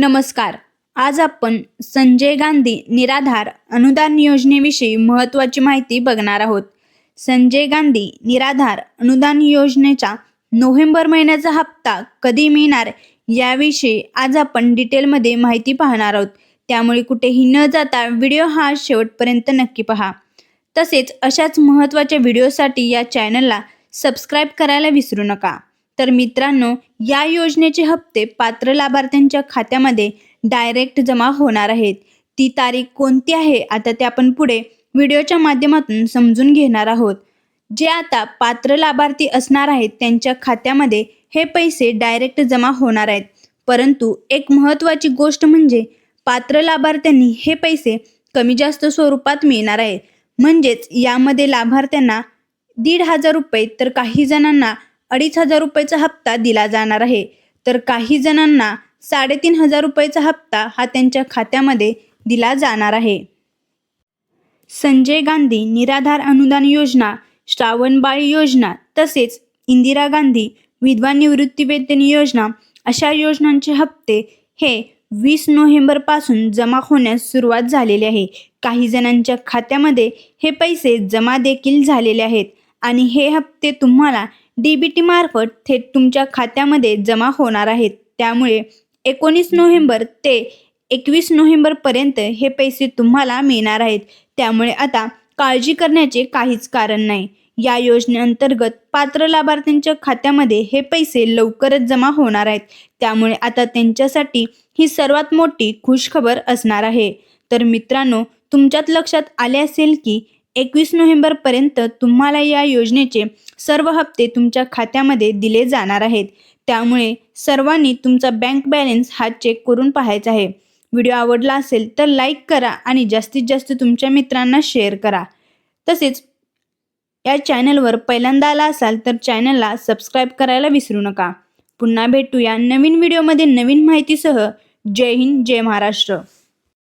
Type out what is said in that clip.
नमस्कार. आज आपण संजय गांधी निराधार अनुदान योजनेविषयी महत्त्वाची माहिती बघणार आहोत. संजय गांधी निराधार अनुदान योजनेचा नोव्हेंबर महिन्याचा हप्ता कधी मिळणार याविषयी आज आपण डिटेलमध्ये माहिती पाहणार आहोत. त्यामुळे कुठेही न जाता व्हिडिओ हा शेवटपर्यंत नक्की पहा. तसेच अशाच महत्त्वाच्या व्हिडिओसाठी या चॅनलला सबस्क्राईब करायला विसरू नका. तर मित्रांनो या योजनेचे हप्ते पात्र लाभार्थ्यांच्या खात्यामध्ये डायरेक्ट जमा होणार आहेत. ती तारीख कोणती आहे आता ते आपण पुढे व्हिडिओच्या माध्यमातून समजून घेणार आहोत. जे आता पात्र लाभार्थी असणार आहेत त्यांच्या खात्यामध्ये हे पैसे डायरेक्ट जमा होणार आहेत. परंतु एक महत्त्वाची गोष्ट म्हणजे पात्र लाभार्थ्यांनी हे पैसे कमी जास्त स्वरूपात मिळणार आहे म्हणजेच यामध्ये लाभार्थ्यांना दीड हजार रुपये तर काही जणांना अडीच हजार रुपयाचा हप्ता दिला जाणार आहे. तर काही जणांना साडेतीन हजार रुपयाचा हप्ता हा त्यांच्या खात्यामध्ये दिला जाणार आहे. संजय गांधी निराधार अनुदान योजना श्रावणबाळ योजना तसेच इंदिरा गांधी विधवा निवृत्तीवेतन योजना अशा योजनांचे हप्ते हे वीस नोव्हेंबरपासून जमा होण्यास सुरुवात झालेली आहे. काही जणांच्या खात्यामध्ये हे पैसे जमा देखील झालेले आहेत. आणि हे हप्ते तुम्हाला डी बी टी मार्फत थेट तुमच्या खात्यामध्ये जमा होणार आहेत. त्यामुळे एकोणीस नोव्हेंबर ते एकवीस नोव्हेंबरपर्यंत हे पैसे तुम्हाला मिळणार आहेत. त्यामुळे आता काळजी करण्याचे काहीच कारण नाही. या योजनेअंतर्गत पात्र लाभार्थ्यांच्या खात्यामध्ये हे पैसे लवकरच जमा होणार आहेत. त्यामुळे आता त्यांच्यासाठी ही सर्वात मोठी खुशखबर असणार आहे. तर मित्रांनो तुमच्यात लक्षात आले असेल की एकवीस नोव्हेंबरपर्यंत तुम्हाला या योजनेचे सर्व हप्ते तुमच्या खात्यामध्ये दिले जाणार आहेत. त्यामुळे सर्वांनी तुमचा बँक बॅलन्स हा चेक करून पाहायचा आहे. व्हिडिओ आवडला असेल तर लाईक करा आणि जास्तीत जास्त तुमच्या मित्रांना शेअर करा. तसेच या चॅनलवर पहिल्यांदा आला असाल तर चॅनलला सबस्क्राईब करायला विसरू नका. पुन्हा भेटूया नवीन व्हिडिओमध्ये नवीन माहितीसह. जय हिंद जय महाराष्ट्र.